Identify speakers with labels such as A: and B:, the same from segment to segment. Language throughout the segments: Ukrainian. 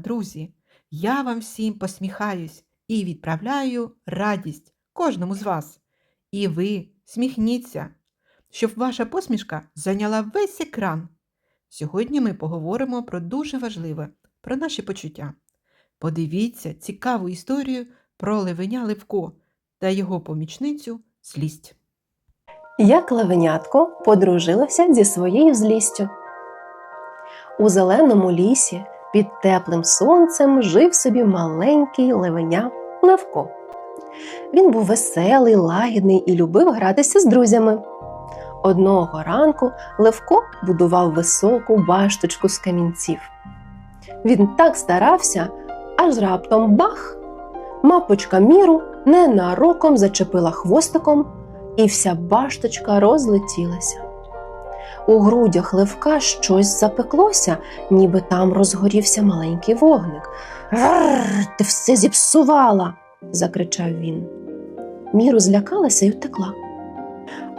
A: друзі! Я вам всім посміхаюсь і відправляю радість кожному з вас. І ви сміхніться, щоб ваша посмішка зайняла весь екран. Сьогодні ми поговоримо про дуже важливе, про наші почуття. Подивіться цікаву історію про Левеня Левко та його помічницю Злість.
B: Як левенятко подружилося зі своєю злістю. У зеленому лісі під теплим сонцем жив собі маленький левеня Левко. Він був веселий, лагідний і любив гратися з друзями. Одного ранку Левко будував високу башточку з камінців. Він так старався, аж раптом бах! Мапочка міру ненароком зачепила хвостиком і вся башточка розлетілася. У грудях левка щось запеклося, ніби там розгорівся маленький вогник. Рррр, ти все зіпсувала, закричав він. Міру злякалася і втекла.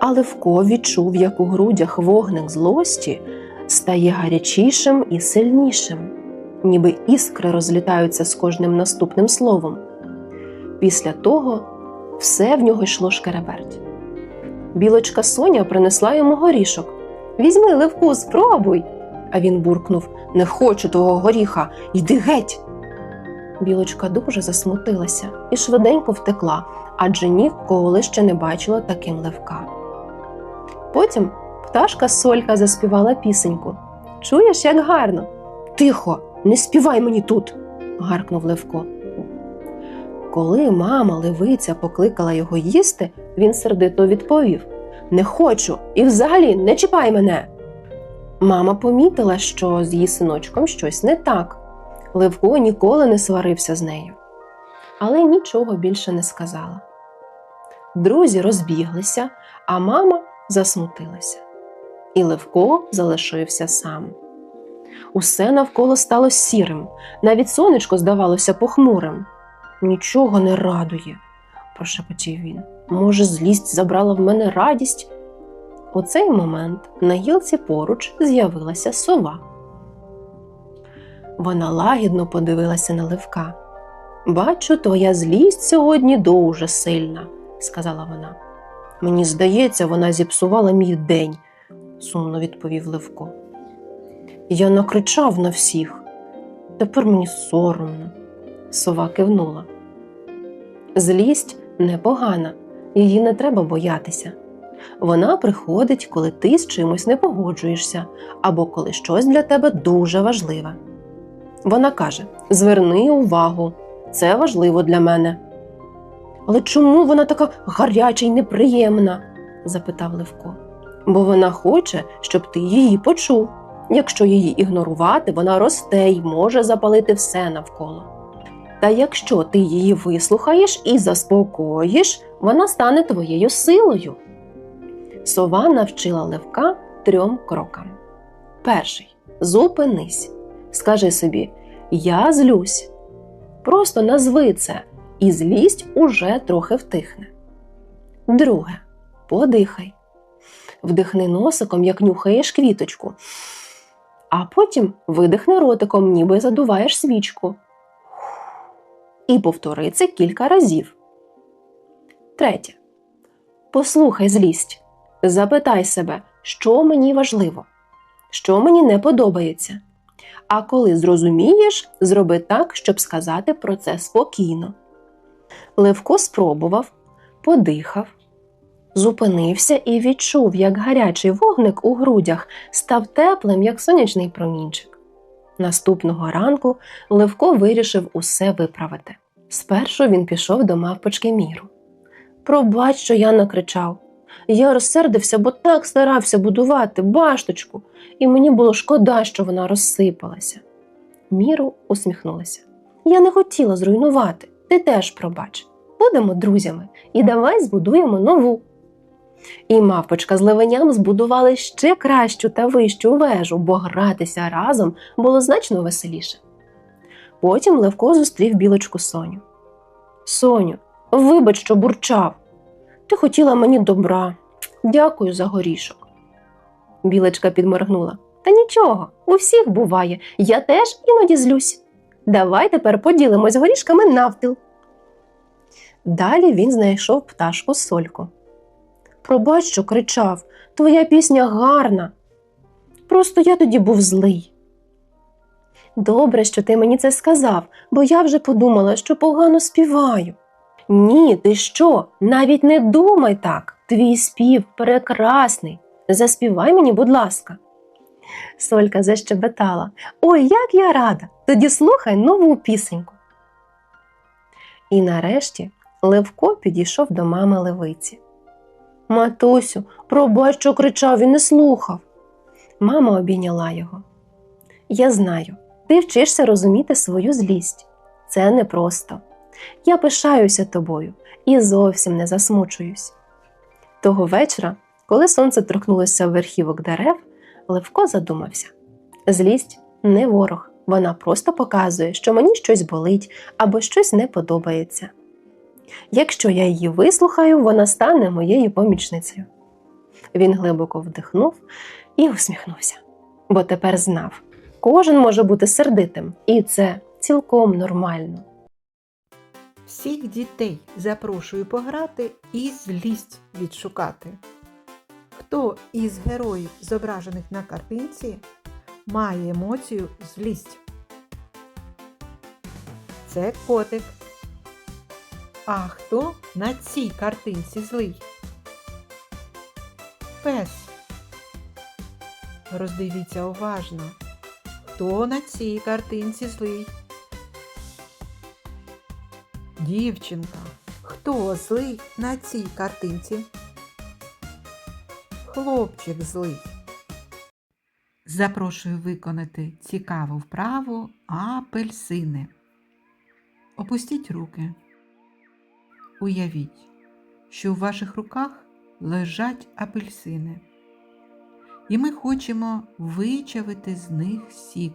B: А Левко відчув, як у грудях вогник злості стає гарячішим і сильнішим, ніби іскри розлітаються з кожним наступним словом. Після того все в нього йшло шкереберть. Білочка Соня принесла йому горішок. Візьми, Левку, спробуй. А він буркнув Не хочу того горіха, йди геть. Білочка дуже засмутилася і швиденько втекла, адже ніколи ще не бачила таким левка. Потім пташка Солька заспівала пісеньку. Чуєш, як гарно? Тихо, не співай мені тут, гаркнув Левко. Коли мама левиця покликала його їсти, він сердито відповів Не хочу і взагалі не чіпай мене. Мама помітила, що з її синочком щось не так. Левко ніколи не сварився з нею, але нічого більше не сказала. Друзі розбіглися, а мама засмутилася. І Левко залишився сам. Усе навколо стало сірим, навіть сонечко здавалося похмурим. Нічого не радує, прошепотів він. Може, злість забрала в мене радість? У цей момент на гілці поруч з'явилася сова. Вона лагідно подивилася на Левка. Бачу, твоя злість сьогодні дуже сильна, сказала вона. Мені здається, вона зіпсувала мій день, сумно відповів Левко. Я накричав на всіх. Тепер мені соромно. Сова кивнула. Злість непогана, її не треба боятися. Вона приходить, коли ти з чимось не погоджуєшся, або коли щось для тебе дуже важливе. Вона каже: Зверни увагу, це важливо для мене. Але чому вона така гаряча й неприємна? запитав Левко. Бо вона хоче, щоб ти її почув. Якщо її ігнорувати, вона росте й може запалити все навколо. Та якщо ти її вислухаєш і заспокоїш, вона стане твоєю силою. Сова навчила Левка трьом крокам. Перший зупинись. Скажи собі, я злюсь. Просто назви це, і злість уже трохи втихне. Друге подихай. Вдихни носиком, як нюхаєш квіточку, а потім видихни ротиком, ніби задуваєш свічку. І повтори це кілька разів. Третє. Послухай злість. Запитай себе, що мені важливо, що мені не подобається. А коли зрозумієш, зроби так, щоб сказати про це спокійно. Левко спробував, подихав, зупинився і відчув, як гарячий вогник у грудях став теплим, як сонячний промінчик. Наступного ранку Левко вирішив усе виправити. Спершу він пішов до мавпочки міру. Пробач, що я накричав. Я розсердився, бо так старався будувати башточку, і мені було шкода, що вона розсипалася. Міру усміхнулася. Я не хотіла зруйнувати, ти теж пробач. Будемо друзями і давай збудуємо нову. І мавпочка з левеням збудували ще кращу та вищу вежу, бо гратися разом було значно веселіше. Потім Левко зустрів білочку Соню. Соню, вибач, що бурчав. Ти хотіла мені добра. Дякую за горішок. Білочка підморгнула. Та Нічого, у всіх буває. Я теж іноді злюсь. Давай тепер поділимось горішками навпіл. Далі він знайшов пташку сольку. Пробач, що кричав, твоя пісня гарна. Просто я тоді був злий. Добре, що ти мені це сказав, бо я вже подумала, що погано співаю. Ні, ти що? Навіть не думай так. Твій спів прекрасний. Заспівай мені, будь ласка. Солька защебетала. Ой, як я рада! Тоді слухай нову пісеньку. І нарешті Левко підійшов до мами левиці. Матусю, пробач, що кричав і не слухав. Мама обійняла його. Я знаю, ти вчишся розуміти свою злість. Це непросто. Я пишаюся тобою і зовсім не засмучуюсь. Того вечора, коли сонце торкнулося верхівок дерев, Левко задумався. Злість не ворог, вона просто показує, що мені щось болить або щось не подобається. Якщо я її вислухаю, вона стане моєю помічницею. Він глибоко вдихнув і усміхнувся, бо тепер знав, кожен може бути сердитим, і це цілком нормально.
A: Всіх дітей запрошую пограти і злість відшукати. Хто із героїв, зображених на картинці, має емоцію злість? Це котик. А хто на цій картинці злий? Пес. Роздивіться уважно. Хто на цій картинці злий? Дівчинка. Хто злий на цій картинці? Хлопчик злий. Запрошую виконати цікаву вправу апельсини. Опустіть руки. Уявіть, що у ваших руках лежать апельсини. І ми хочемо вичавити з них сік.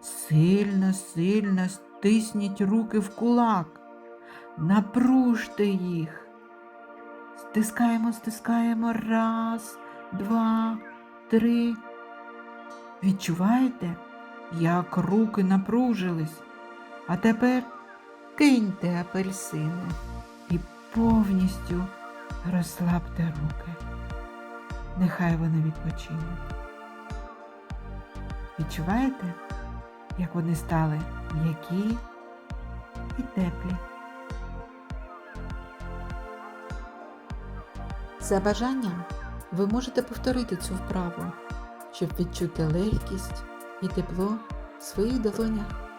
A: Сильно, сильно стисніть руки в кулак, напружте їх. Стискаємо, стискаємо раз, два, три. Відчуваєте, як руки напружились? А тепер киньте апельсини і повністю розслабте руки. Нехай вони відпочинуть. Відчуваєте, як вони стали м'які і теплі? За бажанням ви можете повторити цю вправу, щоб відчути легкість і тепло в своїх долонях.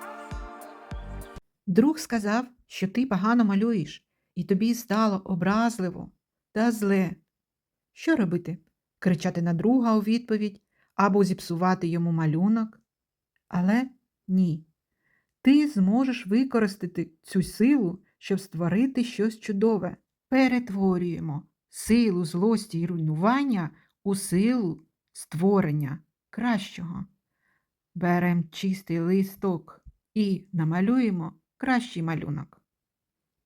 A: Друг сказав, що ти погано малюєш, і тобі стало образливо та зле. Що робити? Кричати на друга у відповідь або зіпсувати йому малюнок? Але ні. Ти зможеш використати цю силу, щоб створити щось чудове. Перетворюємо силу злості і руйнування у силу створення кращого. Беремо чистий листок і намалюємо кращий малюнок.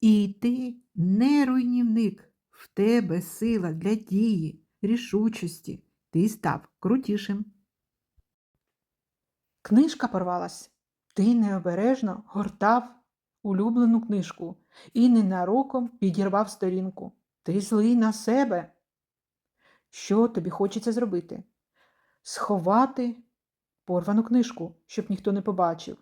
A: І ти не руйнівник, в тебе сила для дії, рішучості, ти став крутішим. Книжка порвалась. Ти необережно гортав улюблену книжку і ненароком підірвав сторінку. Ти злий на себе. Що тобі хочеться зробити? Сховати порвану книжку, щоб ніхто не побачив,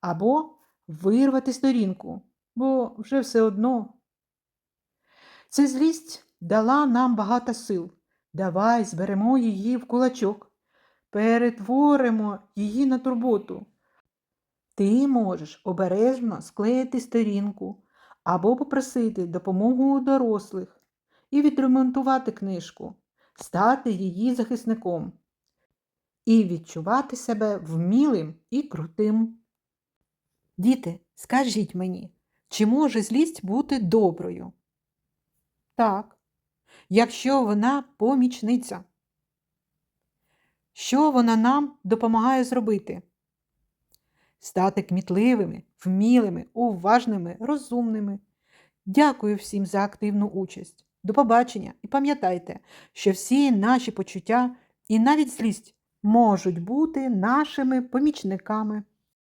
A: або вирвати сторінку, бо вже все одно. Ця злість дала нам багато сил. Давай зберемо її в кулачок, перетворимо її на турботу. Ти можеш обережно склеїти сторінку або попросити допомогу у дорослих і відремонтувати книжку, стати її захисником і відчувати себе вмілим і крутим. Діти, скажіть мені, чи може злість бути доброю? Так, якщо вона помічниця. Що вона нам допомагає зробити? Стати кмітливими, вмілими, уважними, розумними. Дякую всім за активну участь. До побачення і пам'ятайте, що всі наші почуття і навіть злість можуть бути нашими помічниками.